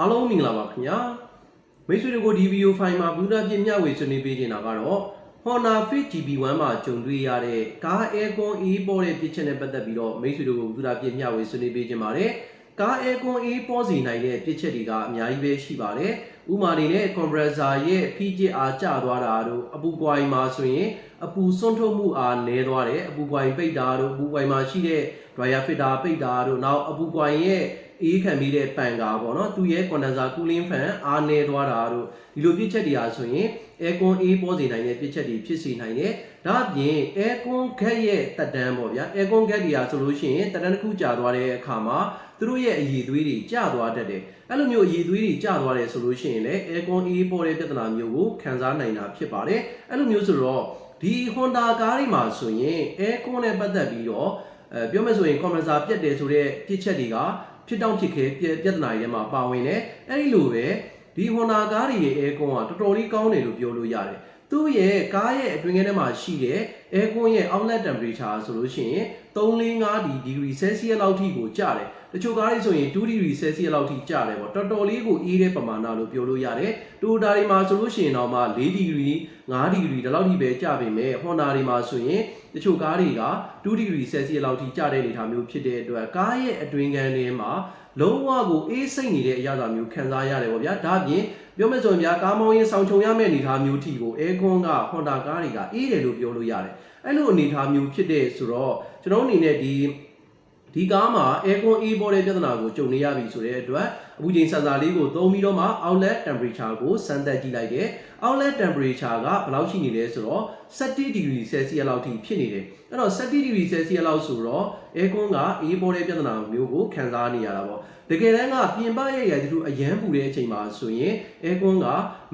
အားလုံးမင်္ဂလာပါခင်ဗျာမိတ်ဆွေတို့ကိုဒီဗီဒီယိုဖိုင်မှာဘူဒါပြမျှဝေဆွေးနွေးပေးနေတာကတော့ Honda Fit GP1 မှာကြုံတွေ့ရတဲ့ကား Aircon အေးပေါ်တဲ့ပြစ်ချက်နဲ့ပတ်သက်ပြီးတော့မိတ်ဆွေတို့ကိုဘူဒါပြမျှဝေဆွေးနွေးပေးခြင်းပါတယ်ကား Aircon အေးပေါ်စီနိုင်တဲ့ပြစ်ချက်တွေကအများကြီးပဲရှိပါတယ်ဥမာအနေနဲ့ compressor ရဲ့ဖိကျစ်အားကျသွားတာတို့အပူကွိုင်မှာဆိုရင်အပူစွန့်ထုတ်မှုအားနည်းသွားတယ်အပူကွိုင်ပိတ်တာတို့အပူကွိုင်မှာရှိတဲ့ dryer filter ပိတ်တာတို့နောက်အပူကွိုင်ရဲ့ အေးခံပြီးတဲ့ပန်ကာပေါ့နော်သူရဲ့ condenser cooling fan အားနည်းသွားတာတို့ဒီလိုပြစ်ချက်တွေအားဆိုရင် aircon အေးပေါ်စေနိုင်တဲ့ပြစ်ချက်တွေဖြစ်စေနိုင်တယ်ဒါအပြင် aircon gas ရဲ့တက်တန်းပေါ့ဗျာ aircon gas တွေအားဆိုလို့ရှိရင်တက်တန်းတစ်ခုကြာသွားတဲ့အခါမှာသူတို့ရဲ့အရည်သွေးတွေကျသွားတတ်တယ်အဲ့လိုမျိုးအရည်သွေးတွေကျသွားတယ်ဆိုလို့ရှိရင်လည်း aircon အေးပေါ်တဲ့ပြဿနာမျိုးကိုခံစားနိုင်တာဖြစ်ပါတယ်အဲ့လိုမျိုးဆိုတော့ဒီ Honda ကားတွေမှာဆိုရင် aircon နဲ့ပတ်သက်ပြီးတော့အဲပြောမယ်ဆိုရင် compressor ပြတ်တယ်ဆိုတဲ့ပြစ်ချက်တွေက ဖြစ်တောင့်ဖြစ်ခဲပြပြဿနာတွေထဲမှာပါဝင်တယ်အဲ့ဒီလိုပဲဒီ Honda ကားတွေရဲ့ aircon ကတော်တော်လေးကောင်းတယ်လို့ပြောလို့ရတယ် သူ့ရဲ့ကားရဲ့အတွင်းထဲမှာရှိတဲ့ aircon ရဲ့ outlet temperature ဆိုလို့ရှိရင်345ဒီ degree celsius လောက်ထိကိုကျတယ်တချို့ကားတွေဆိုရင်2 degree celsius လောက်ထိကျတယ်ပေါ့တော်တော်လေးကိုအေးတဲ့ပမာဏလို့ပြောလို့ရတယ်တိုတာတွေမှာဆိုလို့ရှိရင်တော့မှ4 degree 5 degree ဒီလောက်ထိပဲကျပေမဲ့ Honda တွေမှာဆိုရင်တချို့ကားတွေက2 degree celsius လောက်ထိကျတဲ့အနေအထားမျိုးဖြစ်တဲ့အတွက်ကားရဲ့အတွင်းခန်းထဲမှာလုံးဝကိုအေးစိတ်နေတဲ့အရာသာမျိုးခံစားရတယ်ပေါ့ဗျာဒါ့အပြင် ပြောမယ်ဆိုရင်ဗျာကားမောင်းရင်ဆောင်ချုံရမယ့်အနေအထားမျိုးထိကို aircon က Honda ကားတွေကအေးတယ်လို့ပြောလို့ရတယ်အဲ့လိုအနေအထားမျိုးဖြစ်တဲ့ဆိုတော့ကျွန်တော်အနေနဲ့ဒီဒီကားမှာ aircon အေးပေါ်တဲ့ပြဿနာကိုကြုံနေရပြီဆိုတဲ့အတွက် အပူချိန်စင်ဆာလေးကိုသုံးပြီးတော့မှ outlet temperature ကိုစမ်းသပ်ကြည့်လိုက်တယ် outlet temperature ကဘယ်လောက်ရှိနေလဲဆိုတော့70 degree celsius လောက်ထိဖြစ်နေတယ်အဲ့တော့70 degree celsius လောက်ဆိုတော့ aircon ကအေးပေါ်တဲ့ပြဿနာမျိုးကိုခံစားနေရတာပေါ့တကယ်တမ်းကပြင်ပရဲ့ရာသီဥတုအရန်ပူတဲ့အချိန်မှာဆိုရင် aircon က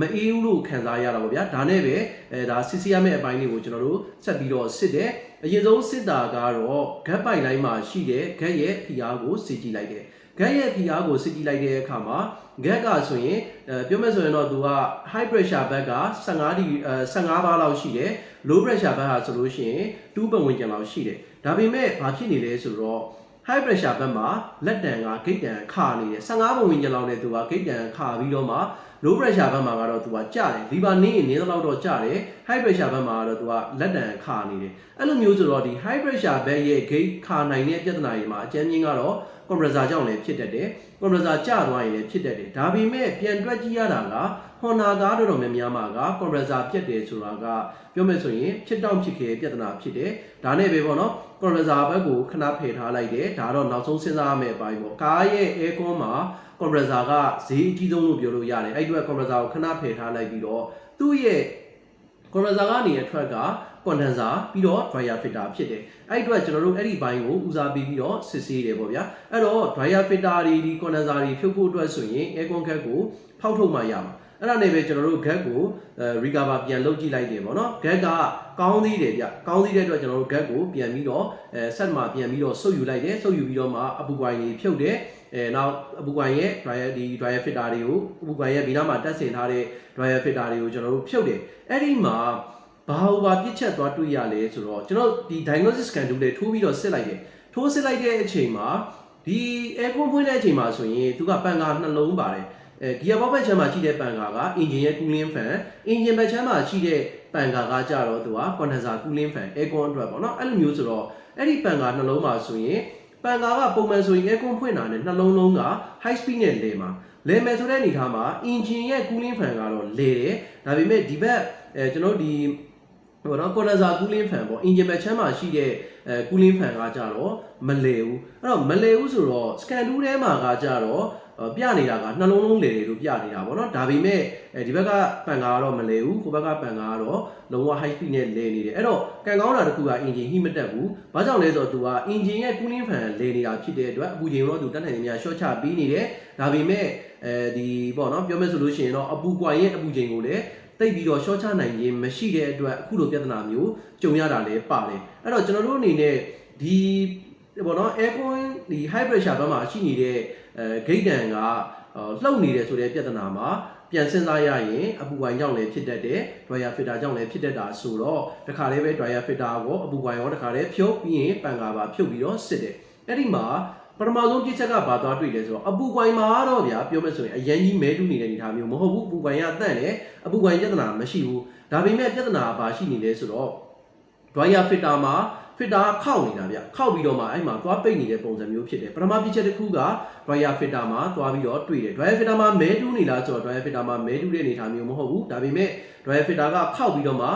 မအေးဘူးလို့ခံစားရတာပေါ့ဗျာဒါနဲ့ပဲအဲဒါစစ်စီရမယ့်အပိုင်းလေးကိုကျွန်တော်တို့ဆက်ပြီးတော့စစ်တယ်အရင်ဆုံးစစ်တာကတော့ gas pipeline မှာရှိတဲ့ gas ရဲ့ဖိအားကိုစစ်ကြည့်လိုက်တယ် gas ရဲ့ဖိအားကိုစစ်ကြည့်လိုက်တဲ့အခါမှာ gas ကဆိုရင်အဲပြောမယ်ဆိုရင်တော့သူက high pressure ဘက်က15ဒီအဲ15ဘားလောက်ရှိတယ် low pressure ဘက်ဟာဆိုလို့ရှိရင်2ပတ်ဝန်းကျင်လောက်ရှိတယ်ဒါပေမဲ့ဘာဖြစ်နေလဲဆိုတော့ high pressure ဘက်မှာလက်တံကဂိတ်တံခါနေတယ်15ပုံဝင်ကျင်လောက်နဲ့သူကဂိတ်တံခါပြီးတော့မှ low pressure ဘက်မှာကတော့သူကကျတယ်လီဘာနေရင်နည်းတော့တော့ကျတယ် high pressure ဘက်မှာကတော့သူကလက်တံခါနေတယ်အဲ့လိုမျိုးဆိုတော့ဒီ high pressure ဘက်ရဲ့ဂိတ်ခါနိုင်တဲ့ပြဿနာတွေမှာအကျဉ်းချင်းကတော့ compressor ကြောင့်လည်းဖြစ်တတ်တယ် compressor ကျသွားရင်လည်းဖြစ်တတ်တယ်ဒါပေမဲ့ပြန်တွက်ကြည့်ရတာက Honda ကားတော်တော်များများမှာက compressor ပြတ်တယ်ဆိုတာကပြောမယ်ဆိုရင်ဖြစ်တောင့်ဖြစ်ခဲပြဿနာဖြစ်တယ်ဒါနဲ့ပဲပေါ့နော် compressor ဘက်ကိုခဏဖယ်ထားလိုက်တယ်ဒါတော့နောက်ဆုံးစဉ်းစားရမယ့်အပိုင်းပေါ့ကားရဲ့ aircon မှာ compressor ကဈေးအကြီးဆုံးလို့ပြောလို့ရတယ်အဲ့ဒီအတွက် compressor ကိုခဏဖယ်ထားလိုက်ပြီးတော့သူ့ရဲ့ compressor ကနေအထွက်က condenser ပြီးတော့ dryer filter ဖြစ်တယ်အဲ့ဒီအတွက်ကျွန်တော်တို့အဲ့ဒီဘိုင်းကိုဦးစားပေးပြီးတော့စစ်ဆေးတယ်ပေါ့ဗျာအဲ့တော့ dryer filter တွေဒီ condenser တွေဖြုတ်ဖို့အတွက်ဆိုရင် aircon cap ကိုဖောက်ထုတ်မှရမှာအဲ့ဒါနဲ့ပဲကျွန်တော်တို့ gas ကိုအဲ recover ပြန်လုပ်ကြည့်လိုက်တယ်ပေါ့နော် gas ကကောင်းသေးတယ်ဗျကောင်းသေးတဲ့အတွက်ကျွန်တော်တို့ gas ကိုပြန်ပြီးတော့အဲ set မှာပြန်ပြီးတော့ဆုပ်ယူလိုက်တယ်ဆုပ်ယူပြီးတော့မှအပူကွိုင်ကြီးဖြုတ်တယ်အဲနောက်အပူကွိုင်ရဲ့ dryer ဒီ dryer filter တွေကိုအပူကွိုင်ရဲ့ဒီနားမှာတက်ဆင်ထားတဲ့ dryer filter တွေကိုကျွန်တော်တို့ဖြုတ်တယ်အဲ့ဒီမှာ ဘာဟိုဘာပြစ်ချက်သွားတွေ့ရလဲဆိုတော့ကျွန်တော်ဒီ diagnosis scan တူလေးထိုးပြီးတော့စစ်လိုက်တယ်ထိုးစစ်လိုက်တဲ့အချိန်မှာဒီ aircon ဖွင့်တဲ့အချိန်မှာဆိုရင်သူကပန်ကာနှလုံးပါတယ်အဲ gear box ဘက်ချမ်းမှာရှိတဲ့ပန်ကာက engine ရဲ့ cooling fan engine ဘက်ချမ်းမှာရှိတဲ့ပန်ကာကကြတော့သူက condenser cooling fan aircon အတွက်ပေါ့နော်အဲ့လိုမျိုးဆိုတော့အဲ့ဒီပန်ကာနှလုံးမှာဆိုရင်ပန်ကာကပုံမှန်ဆိုရင် aircon ဖွင့်တာနဲ့နှလုံးလုံးက high speed နဲ့လဲမှာလဲမယ်ဆိုတဲ့အနေထားမှာ engine ရဲ့ cooling fan ကတော့လဲတယ်ဒါပေမဲ့ဒီဘက်အဲကျွန်တော်ဒီ ဟိုနော် condenser cooling fan ပေါ့ engine ဘက်ချမ်းမှာရှိတဲ့အဲ cooling fan ကကြတော့မလဲဘူးအဲ့တော့မလဲဘူးဆိုတော့ scan 2ထဲမှာကကြတော့ပြနေတာကနှလုံးလုံးလေတယ်လို့ပြနေတာပေါ့နော်ဒါပေမဲ့အဲဒီဘက်ကပန်ကာကတော့မလဲဘူးကိုဘက်ကပန်ကာကတော့လုံးဝ high speed နဲ့လဲနေတယ်အဲ့တော့ကန်ကောင်းတာတစ်ခုက engine heat မတက်ဘူးဘာကြောင့်လဲဆိုတော့သူက engine ရဲ့ cooling fan လဲနေတာဖြစ်တဲ့အတွက်အပူချိန်တော့သူတက်နိုင်နေများ short ချပေးနေတယ်ဒါပေမဲ့အဲဒီပေါ့နော်ပြောမယ်ဆိုလို့ရှိရင်တော့အပူကွာရဲ့အပူချိန်ကိုလည်း တိတ်ပြီးတော့ short ချနိုင်ခြင်းမရှိတဲ့အတွက်အခုလိုပြဿနာမျိုးကြုံရတာလည်းပါတယ်အဲ့တော့ကျွန်တော်တို့အနေနဲ့ဒီပေါ့နော် aircon ဒီ high pressure ဘက်မှာရှိနေတဲ့အဲဂိတ်တန်ကလှုပ်နေတယ်ဆိုတဲ့ပြဿနာမှာပြန်စဉ်းစားရရင်အပူဝိုင်ကြောင့်လည်းဖြစ်တတ်တယ် dryer filter ကြောင့်လည်းဖြစ်တတ်တာဆိုတော့တခါလေးပဲ dryer filter ကိုအပူဝိုင်ရောတခါလေးဖြုတ်ပြီးရင်ပန်ကာပါဖြုတ်ပြီးတော့စစ်တယ်အဲ့ဒီမှာ ပထမဆုံးပြစ်ချက်ကဘာသွားတွေ့လဲဆိုတော့အပူကွိုင်မှာတော့ဗျာပြောမယ်ဆိုရင်အရန်ကြီးမဲတူးနေတဲ့အနေအထားမျိုးမဟုတ်ဘူးအပူကွိုင်ကတန့်တယ်အပူကွိုင်ပြဿနာမရှိဘူးဒါပေမဲ့ပြဿနာကဘာရှိနေလဲဆိုတော့ dryer filter မှာ filter ခောက်နေတာဗျခောက်ပြီးတော့မှအဲ့မှာသွားပိတ်နေတဲ့ပုံစံမျိုးဖြစ်တယ်ပထမပြစ်ချက်တစ်ခုက dryer filter မှာသွားပြီးတော့တွေ့တယ် dryer filter မှာမဲတူးနေလားဆိုတော့ dryer filter မှာမဲတူးတဲ့အနေအထားမျိုးမဟုတ်ဘူးဒါပေမဲ့ dryer filter ကခောက်ပြီးတော့မှ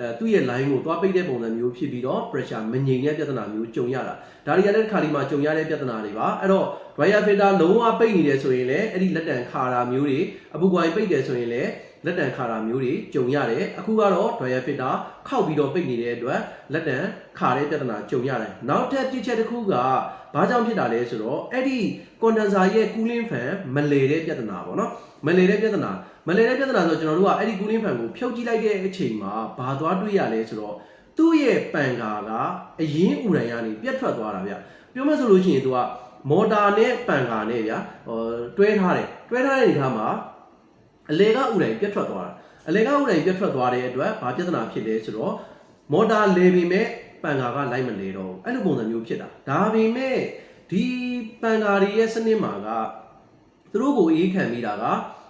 အဲသူ့ရဲ့ line ကိုသွားပိတ်တဲ့ပုံစံမျိုးဖြစ်ပြီးတော့ pressure မငြိမ်တဲ့ပြဿနာမျိုးကြုံရတာဒါတွေကလည်းတစ်ခါဒီမှာကြုံရတဲ့ပြဿနာတွေပါအဲ့တော့ dryer filter လုံးဝပိတ်နေတယ်ဆိုရင်လည်းအဲ့ဒီလက်တံခါတာမျိုးတွေအပူကွာပိတ်တယ်ဆိုရင်လည်း လက်တံခါတာမျိုးတွေကြုံရတယ်အခုကတော့ dryer filter ခောက်ပြီးတော့ပိတ်နေတဲ့အတွက်လက်တံခါတဲ့ပြဿနာကြုံရတယ်နောက်ထပ်ပြစ်ချက်တစ်ခုကဘာကြောင့်ဖြစ်တာလဲဆိုတော့အဲ့ဒီ condenser ရဲ့ cooling fan မလေတဲ့ပြဿနာပေါ့နော်မလေတဲ့ပြဿနာမလေတဲ့ပြဿနာဆိုတော့ကျွန်တော်တို့ကအဲ့ဒီ cooling fan ကိုဖြုတ်ကြည့်လိုက်တဲ့အချိန်မှာဘာသွားတွေ့ရလဲဆိုတော့သူ့ရဲ့ပန်ကာကအရင်ဥတိုင်ကနေပြတ်ထွက်သွားတာဗျပြောမှဆိုလို့ရှိရင်သူကမော်တာနဲ့ပန်ကာနဲ့ဗျာဟိုတွဲထားတယ်တွဲထားတဲ့အနေထားမှာ အလေကဥတိုင်ပြတ်ထွက်သွားတာအလေကဥတိုင်ပြတ်ထွက်သွားတဲ့အတွက်ဘာပြဿနာဖြစ်လဲဆိုတော့မော်တာလေပေမဲ့ပန်ကာကလိုက်မလေတော့ဘူးအဲ့လိုပုံစံမျိုးဖြစ်တာဒါပေမဲ့ဒီပန်ကာတွေရဲ့စနစ်မှာကသူတို့ကိုအေးခံမိတာက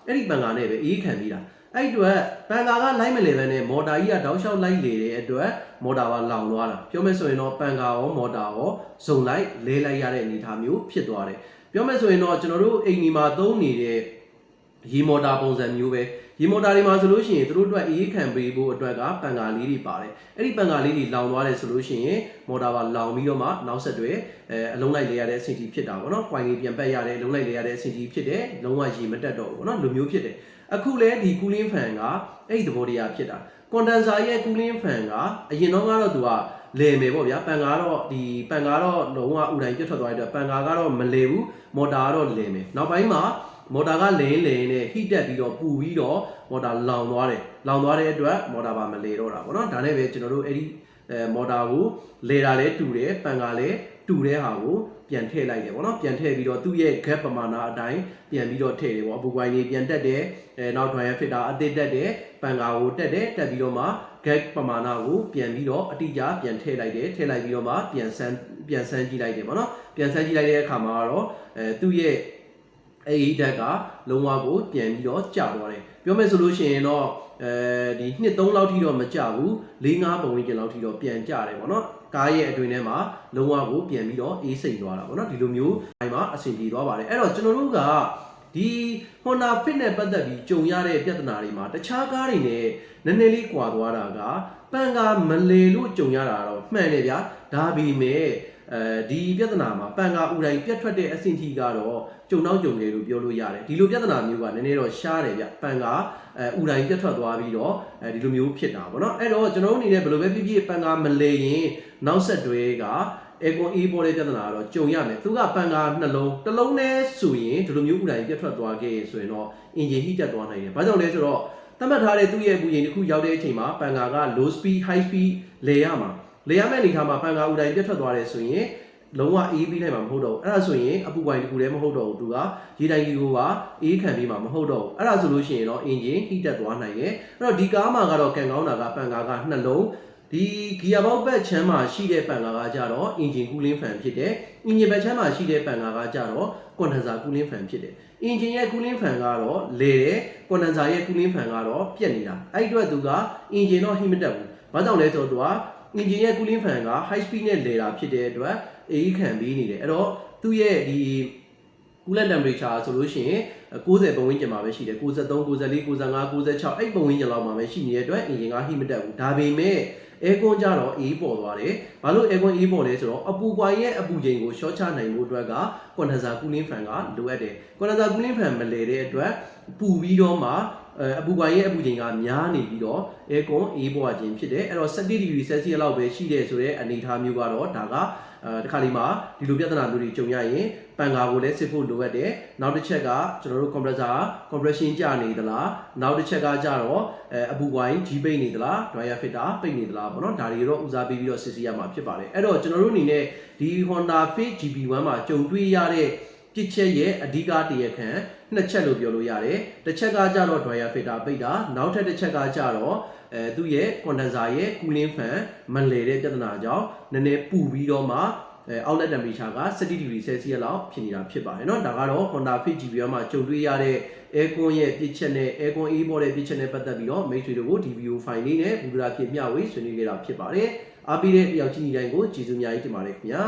အဲ့ဒီပန်ကာနဲ့ပဲအေးခံမိတာအဲ့အတွက်ပန်ကာကလိုက်မလဲပဲနဲ့မော်တာကြီးကတောက်လျှောက်လိုက်လေတဲ့အတွက်မော်တာကလောင်သွားတာပြောမယ်ဆိုရင်တော့ပန်ကာရောမော်တာရောဇုံလိုက်လဲလိုက်ရတဲ့အနေအထားမျိုးဖြစ်သွားတယ်ပြောမယ်ဆိုရင်တော့ကျွန်တော်တို့အိမ်ဒီမှာသုံးနေတဲ့ ရေမော်တာပုံစံမျိုးပဲရေမော်တာတွေမှာဆိုလို့ရှိရင်တို့အတွက်အေးခံပေးဖို့အတွက်ကပန်ကာလေးတွေပါတယ်အဲ့ဒီပန်ကာလေးတွေလောင်သွားတယ်ဆိုလို့ရှိရင်မော်တာပါလောင်ပြီးတော့မှနောက်ဆက်တွဲအဲအလုံးလိုက်လေရတဲ့အဆင့်ကြီးဖြစ်တာပေါ့နော်။ပွိုင်လေးပြန်ပက်ရတယ်အလုံးလိုက်လေရတဲ့အဆင့်ကြီးဖြစ်တယ်။လုံးဝရေမတက်တော့ဘူးပေါ့နော်။လိုမျိုးဖြစ်တယ်။အခုလဲဒီ cooling fan ကအဲ့ဒီသဘောတရားဖြစ်တာ condenser ရဲ့ cooling fan ကအရင်တော့ကတော့သူကလဲမယ်ပေါ့ဗျာပန်ကားတော့ဒီပန်ကားတော့လုံးဝဥတိုင်းပြတ်ထွက်သွားတဲ့အတွက်ပန်ကားကတော့မလဲဘူးမော်တာကတော့လဲမယ်နောက်ပိုင်းမှာ မော်တာကလဲရင်လဲရင်နဲ့ heat တက်ပြီးတော့ပူပြီးတော့မော်တာလောင်သွားတယ်လောင်သွားတဲ့အတွက်မော်တာပါမလဲတော့တာပေါ့နော်ဒါနဲ့ပဲကျွန်တော်တို့အဲ့ဒီအဲမော်တာကိုလဲတာလဲတူတယ်ပန်ကားလဲတူတဲ့ဟာကိုပြန်ထည့်လိုက်တယ်ပေါ့နော်ပြန်ထည့်ပြီးတော့သူ့ရဲ့ gap ပမာဏအတိုင်းပြန်ပြီးတော့ထည့်တယ်ပေါ့အပူကွိုင်းလေးပြန်တက်တယ်အဲနောက် dryer filter အသစ်တက်တယ်ပန်ကာကိုတက်တယ်တက်ပြီးတော့မှ gap ပမာဏကိုပြန်ပြီးတော့အတိအကျပြန်ထည့်လိုက်တယ်ထည့်လိုက်ပြီးတော့မှပြန်ဆန်းပြန်ဆန်းကြည့်လိုက်တယ်ပေါ့နော်ပြန်ဆန်းကြည့်လိုက်တဲ့အခါမှာတော့အဲသူ့ရဲ့ အဲဒီဓာတ်ကလုံးဝကိုပြန်ပြီးတော့ကျသွားတယ်ပြောမယ်ဆိုလို့ရှိရင်တော့အဲဒီနှစ်3လောက်ထိတော့မကျဘူး၄5ပုံဝင်ကျင်လောက်ထိတော့ပြန်ကျတယ်ပေါ့နော်ကားရဲ့အတွင်းထဲမှာလုံးဝကိုပြန်ပြီးတော့အေးစိမ်သွားတာပေါ့နော်ဒီလိုမျိုးအိမ်မှာအဆင်ပြေသွားပါတယ်အဲ့တော့ကျွန်တော်တို့ကဒီ Honda Fit နဲ့ပတ်သက်ပြီးကြုံရတဲ့ပြဿနာတွေမှာတခြားကားတွေနဲ့နည်းနည်းလေးကွာသွားတာကပန်ကာမလေလို့ကြုံရတာတော့မှန်တယ်ဗျာဒါပေမဲ့ အဲဒီပြဿနာမှာပန်ကာဥတိုင်းပြတ်ထွက်တဲ့အဆင့်ထိကတော့ကြုံတော့ကြုံတယ်လို့ပြောလို့ရတယ်ဒီလိုပြဿနာမျိုးကနည်းနည်းတော့ရှားတယ်ဗျပန်ကာအဲဥတိုင်းပြတ်ထွက်သွားပြီးတော့အဲဒီလိုမျိုးဖြစ်တာပေါ့နော်အဲ့တော့ကျွန်တော်တို့အနေနဲ့ဘယ်လိုပဲဖြစ်ဖြစ်ပန်ကာမလေရင်နောက်ဆက်တွဲက aircon အေးပေါ်တဲ့ပြဿနာကတော့ကြုံရမယ်သူကပန်ကာနှလုံးတစ်လုံးနဲ့ဆိုရင်ဒီလိုမျိုးဥတိုင်းပြတ်ထွက်သွားခဲ့ဆိုရင်တော့ engine heat တက်သွားနိုင်တယ်ဘာကြောင့်လဲဆိုတော့သတ်မှတ်ထားတဲ့သူ့ရဲ့ပူရင်တစ်ခုရောက်တဲ့အချိန်မှာပန်ကာက low speed high speed လေရမှာ လေရမယ့်အနေထားမှာပန်ကာဥတိုင်းပြတ်ထွက်သွားတယ်ဆိုရင်လုံးဝအေးပြီးနိုင်မှာမဟုတ်တော့ဘူးအဲ့ဒါဆိုရင်အပူပိုင်းတစ်ခုတည်းမဟုတ်တော့ဘူးသူကရေတိုင်ကြီးကိုပါအေးခံပြီးမှာမဟုတ်တော့ဘူးအဲ့ဒါဆိုလို့ရှိရင်တော့ engine heat တက်သွားနိုင်တယ်အဲ့တော့ဒီကားမှာကတော့ကန်ကောင်းတာကပန်ကာကနှလုံးဒီ gear box ဘက်ချမ်းမှာရှိတဲ့ပန်ကာကကြတော့ engine cooling fan ဖြစ်တယ် engine ဘက်ချမ်းမှာရှိတဲ့ပန်ကာကကြတော့ condenser cooling fan ဖြစ်တယ် engine ရဲ့ cooling fan ကတော့လေတယ် condenser ရဲ့ cooling fan ကတော့ပြက်နေတာအဲ့ဒီအတွက်သူက engine တော့ heat မတက်ဘူးဘာကြောင့်လဲဆိုတော့သူက engine ရဲ့ cooling fan က high speed နဲ့လေတာဖြစ်တဲ့အတွက်အေးခံပြီးနေတယ်အဲ့တော့သူ့ရဲ့ဒီ coolant temperature ဆိုလို့ရှိရင်60ပတ်ဝန်းကျင်မှာပဲရှိတယ်63 94 95 96အဲ့ပတ်ဝန်းကျင်လောက်မှာပဲရှိနေတဲ့အတွက် engine က heat မတက်ဘူးဒါပေမဲ့ aircon ကြတော့အေးပေါ်သွားတယ်။ဘာလို့ aircon အေးပေါ်လဲဆိုတော့အပူကွာရဲ့အပူချိန်ကိုရှော့ချနိုင်ဖို့အတွက်က condenser cooling fan ကလိုအပ်တယ်။ condenser cooling fan မလဲတဲ့အတွက်ပူပြီးတော့မှ အဲအပူကွာရဲ့အပူချိန်ကများနေပြီးတော့ aircon အေးပေါ်ခြင်းဖြစ်တယ်။အဲ့တော့17 degree celsius လောက်ပဲရှိတယ်ဆိုတဲ့အနေအထားမျိုးကတော့ဒါကအဲတခါလေးမှာဒီလိုပြဿနာမျိုးတွေကြုံရရင်ပန်ကာကိုလည်းစစ်ဖို့လိုအပ်တယ်နောက်တစ်ချက်ကကျွန်တော်တို့ compressor compression ကျနေသလားနောက်တစ်ချက်ကကြတော့အဲအပူဝိုင်းကြီးပိတ်နေသလား dryer filter ပိတ်နေသလားပေါ့နော်ဒါတွေတော့ဦးစားပေးပြီးတော့စစ်ဆေးရမှာဖြစ်ပါတယ်အဲ့တော့ကျွန်တော်တို့အနေနဲ့ဒီ Honda Fit GP1 မှာကြုံတွေ့ရတဲ့ပြစ်ချက်ရဲ့အဓိကတရခံ နှစ်ချက်လို့ပြောလို့ရတယ်တစ်ချက်ကကြတော့ dryer filter ပိတ်တာနောက်ထပ်တစ်ချက်ကကြတော့အဲသူ့ရဲ့ condenser ရဲ့ cooling fan မလဲတဲ့ပြဿနာကြောင့်နည်းနည်းပူပြီးတော့မှ အဲ outlet temperature က17 degree celsius လောက်ဖြစ်နေတာဖြစ်ပါတယ်เนาะဒါကတော့ Honda Fit GP1 မှာကြုံတွေ့ရတဲ့ aircon ရဲ့ပြစ်ချက်နဲ့ aircon အေးပေါ်တဲ့ပြစ်ချက်နဲ့ပတ်သက်ပြီးတော့မိတ်ဆွေတို့ကို DVO file လေးနဲ့ Google ဖြစ်မျှဝေဆွေးနွေးခဲ့တာဖြစ်ပါတယ်အားပေးတဲ့တယောက်ချင်းညီတိုင်းကိုကျေးဇူးအများကြီးတင်ပါတယ်ခင်ဗျာ